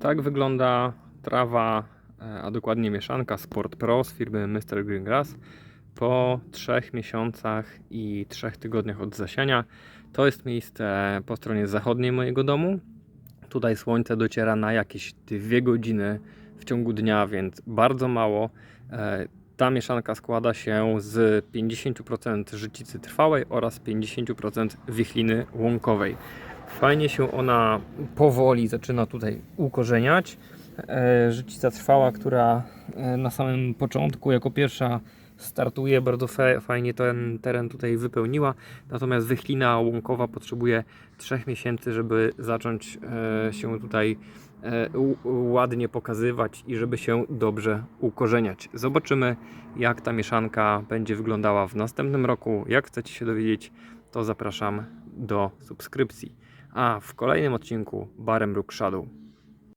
Tak wygląda trawa, e, a dokładnie mieszanka Sport Pro z firmy Mr. Greengrass po 3 miesiącach i 3 tygodniach od zasiania. To jest miejsce po stronie zachodniej mojego domu. Tutaj słońce dociera na jakieś 2 godziny w ciągu dnia, więc bardzo mało. E, Ta mieszanka składa się z 50% życicy trwałej oraz 50% wichliny łąkowej. Fajnie się ona powoli zaczyna tutaj ukorzeniać. E, Życica trwała, która e, na samym początku jako pierwsza startuje, bardzo fajnie ten teren tutaj wypełniła. Natomiast wychlina łąkowa potrzebuje 3 miesięcy, żeby zacząć e, się tutaj ładnie pokazywać i żeby się dobrze ukorzeniać. Zobaczymy, jak ta mieszanka będzie wyglądała w następnym roku. Jak chcecie się dowiedzieć, to zapraszam do subskrypcji. A w kolejnym odcinku Barem Brook Shadow.